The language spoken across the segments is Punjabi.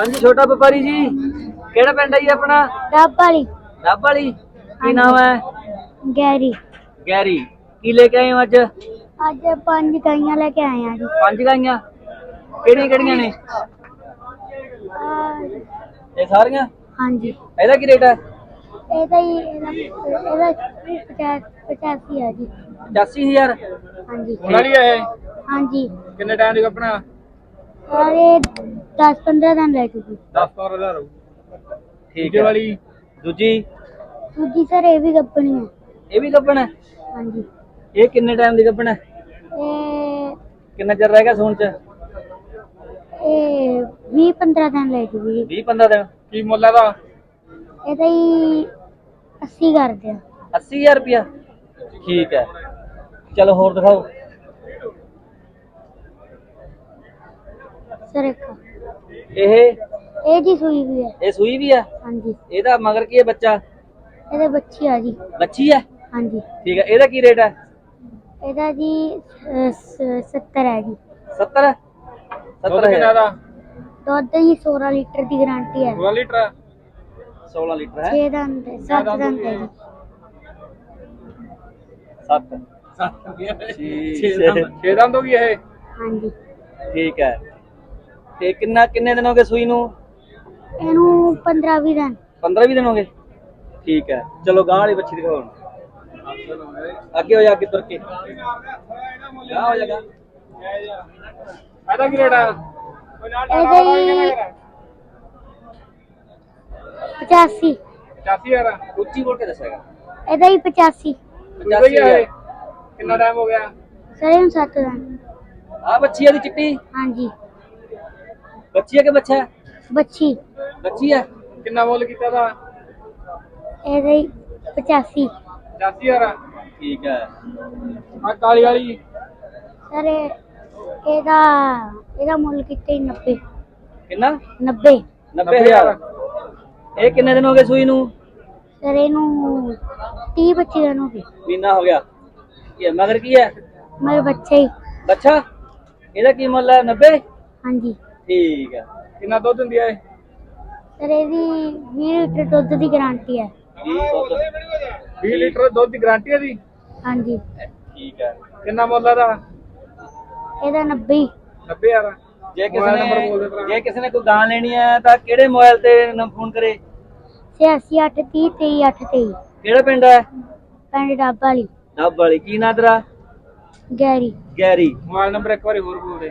ਹਾਂਜੀ ਛੋਟਾ ਵਪਾਰੀ ਜੀ ਕਿਹੜਾ ਪਿੰਡ ਹੈ ਜੀ ਆਪਣਾ? ਡੱਬ ਵਾਲੀ। ਡੱਬ ਵਾਲੀ? ਕੀ ਨਾਮ ਹੈ? ਗੈਰੀ। ਗੈਰੀ ਕੀ ਲੈ ਕੇ ਆਏ ਹੋ ਅੱਜ? ਅੱਜ ਪੰਜ ਗਾਈਆਂ ਲੈ ਕੇ ਆਏ ਆ ਜੀ। ਪੰਜ ਗਾਈਆਂ? ਕਿਹੜੀਆਂ ਕਿਹੜੀਆਂ ਨੇ? ਆਹ, ਇਹ ਸਾਰੀਆਂ? ਹਾਂਜੀ। ਇਹਦਾ ਕੀ ਰੇਟ ਹੈ? ਇਹਦਾ ਹੀ ਇਹਦਾ ਇਹਦਾ 85 ਹੈ ਜੀ। 85000 ਹਾਂਜੀ। ਉਹਨਾਂ ਲਈ ਇਹ? ਹਾਂਜੀ। ਕਿੰਨੇ ਟਾਈਮ ਦੀ ਕੱਪਣਾ ਸਾਰੇ 10 15 ਦਿਨ ਲੈ ਚੁੱਕੀ। 10 12000 ਹੋਊ ਠੀਕ ਦੂਜੇ ਹੈ। ਵਾਲੀ? ਦੂਜੀ? ਦੂਜੀ ਸਰ ਇਹ ਵੀ ਗੱਪਣੀ ਹੈ। ਇਹ ਵੀ ਗੱਬਣ ਹੈ? ਹਾਂਜੀ। ਇਹ ਕਿੰਨੇ ਟਾਈਮ ਦੀ ਗੱਬਣ ਹੈ? ਇਹ ਕਿੰਨਾ ਚਿਰ ਰਹਿ ਗਿਆ ਸੂਣ ਚ? ਇਹ 20 15 ਦਿਨ ਲੈ ਚੁੱਕੀ 20 15 ਦਿਨ। ਕੀ ਮੁੱਲ ਇਹਦਾ? ਇਹਦਾ ਹੀ 80 ਕਰਦੇ ਆ 80000 ਰੁਪਿਆ ਠੀਕ ਹੈ। ਚਲੋ ਹੋਰ ਦਿਖਾਓ। ਸਰ ਇੱਕ। ਇਹ? ਇਹ ਜੀ ਸੂਈ ਵੀ ਹੈ। ਇਹ ਸੂਈ ਵੀ ਹੈ? ਹਾਂਜੀ। ਇਹਦਾ ਮਗਰ ਕੀ ਹੈ ਬੱਚਾ? ਇਹਦੇ ਬੱਚੀ ਆ ਜੀ। ਬੱਚੀ ਹੈ? ਹਾਂਜੀ। ਠੀਕ ਹੈ ਇਹਦਾ ਕੀ ਰੇਟ ਹੈ? ਇਹਦਾ ਜੀ 70 ਹੈ ਜੀ। 70 ਦੁੱਧ 70 ਕਿੰਨਾ ਹੈ ਦਾ? ਦੁੱਧ ਜੀ 16 ਲੀਟਰ ਦੀ ਗਾਰੰਟੀ ਹੈ। 16 ਲੀਟਰ 16 ਲੀਟਰ ਹੈ? 6 ਦੰਦ 7 ਦੰਦ ਹੈ ਜੀ। 7 6 ਦੰਦ 6 ਦੰਦ ਹੋ ਗਈ ਇਹ? ਹਾਂਜੀ। ਠੀਕ ਹੈ। ਤੇ ਕਿੰਨਾ ਕਿੰਨੇ ਦਿਨ ਹੋ ਗਏ ਸੂਈ ਨੂੰ? ਇਹਨੂੰ 15 20 ਦਿਨ। 15 20 ਦਿਨ ਹੋ ਗਏ? ਠੀਕ ਹੈ। ਚਲੋ ਗਾਂ ਵਾਲੀ ਬੱਚੀ ਦਿਖਾਓ ਹੁਣ। ਅੱਗੇ ਹੋ ਜਾ ਅੱਗੇ ਤੁਰ ਕੇ। ਗਾਂ ਹੋ ਜਾਗਾ ਇਹਦਾ ਕੀ ਰੇਟ ਆ ਇਹਦਾ ਹੀ 85 85000 ਉੱਚੀ ਬੋਲ ਕੇ ਦੱਸੇਗਾ ਇਹਦਾ ਹੀ 85 ਦੂਜਾ ਹੀ ਆ ਇਹ। ਕਿੰਨਾ ਟਾਈਮ ਹੋ ਗਿਆ? ਸਰ ਇਹਨੂੰ 7 ਦੰਦ ਆ ਬੱਚੀ ਇਹਦੀ ਚਿੱਟੀ? ਹਾਂਜੀ। ਬੱਚੀ ਹੈ ਕਿ ਬੱਚਾ ਹੈ? ਬੱਚੀ। ਬੱਚੀ ਹੈ? ਕਿੰਨਾ ਮੁੱਲ ਕੀਤਾ ਦਾ ਇਹਦਾ ਹੀ 85 80000 ਠੀਕ ਹੈ। ਆ ਕਾਲੀ ਵਾਲੀ? ਸਰ ਇਹ- ਇਹਦਾ ਇਹਦਾ ਮੁੱਲ ਕਿਤੇ 90 ਕਿੰਨਾ? 90 90000 ਇਹ ਕਿੰਨੇ ਦਿਨ ਹੋ ਗਏ ਸੂਈ ਨੂੰ? ਸਰ ਇਹਨੂੰ 30 25 ਦਿਨ ਹੋ ਗਏ। ਮਹੀਨਾ ਹੋ ਗਿਆ। ਇਹ ਮਗਰ ਕੀ ਹੈ? ਮੇਰੇ ਬੱਚੇ ਹੀ। ਬੱਚਾ? ਇਹਦਾ ਕੀ ਮੁੱਲ ਹੈ? 90 ਹਾਂਜੀ। ਠੀਕ ਹੈ ਕਿੰਨਾ ਦੁੱਧ ਦਿੰਦੀ ਆ ਇਹ? ਸਰ ਇਹਦੀ 20 ਲੀਟਰ ਦੁੱਧ ਦੀ ਗਾਰੰਟੀ ਹੈ ਜੀ ਦੁੱਧ। 20 ਲੀਟਰ ਦੁੱਧ ਦੀ ਗਾਰੰਟੀ ਹੈ ਦੀ ਹਾਂਜੀ। ਠੀਕ ਹੈ ਕਿੰਨਾ ਮੁੱਲ ਇਹਦਾ? ਇਹਦਾ 90 90000 ਜੇ ਕਿਸੇ ਨੰਬਰ ਨੇ। ਜੇ ਕਿਸੇ ਨੇ ਕੋਈ ਗਾਂ ਲੈਣੀ ਹੈ ਤਾਂ ਕਿਹੜੇ ਮੋਬਾਈਲ ਤੇ ਫੋਨ ਕਰੇ? 86 8 30 23 8 23 ਕਿਹੜਾ ਪਿੰਡ ਹੈ ਪਿੰਡ ਡੱਬ ਵਾਲੀ। ਡੱਬ ਵਾਲੀ। ਕੀ ਨਾਂ ਤੇਰਾ? ਗੈਰੀ। ਗੈਰੀ। ਮੋਬਾਈਲ ਨੰਬਰ ਇੱਕ ਵਾਰੀ ਹੋਰ ਬੋਲ ਦੇ।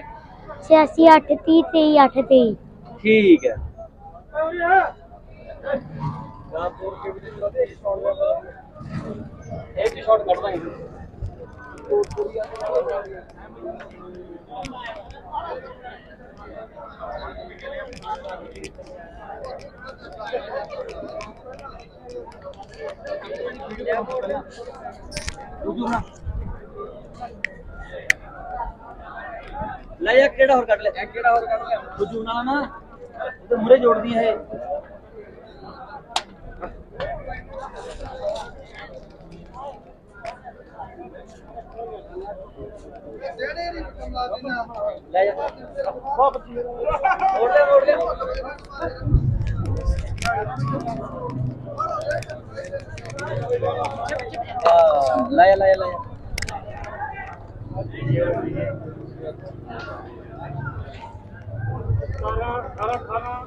86 8 30 23 8 23 ਠੀਕ ਹੈ ਇਹ ਵੀ ਸ਼ਾਟ ਕੱਢਦਾ ਲੈ ਯਾ ਕਿਹੜਾ ਹੋਰ ਕੱਢ ਲੈ ਇਹ ਕਿਹੜਾ ਹੋਰ ਕੱਢ ਲੈ ਬੁੱਝੂ ਨਾਲ ਨਾ ਤੇ ਮੁਰੇ ਜੋੜਦੀ ਹੈ ਇਹ ਲੈ ਜਾ ਮੋੜ ਦੇ ਮੋੜ ਦੇ ਹਾਂ, ਲੈ ਜਾ ਲੈ ਜਾ ਲੈ ਜਾ ਖਾਣਾ ਖਾਣਾ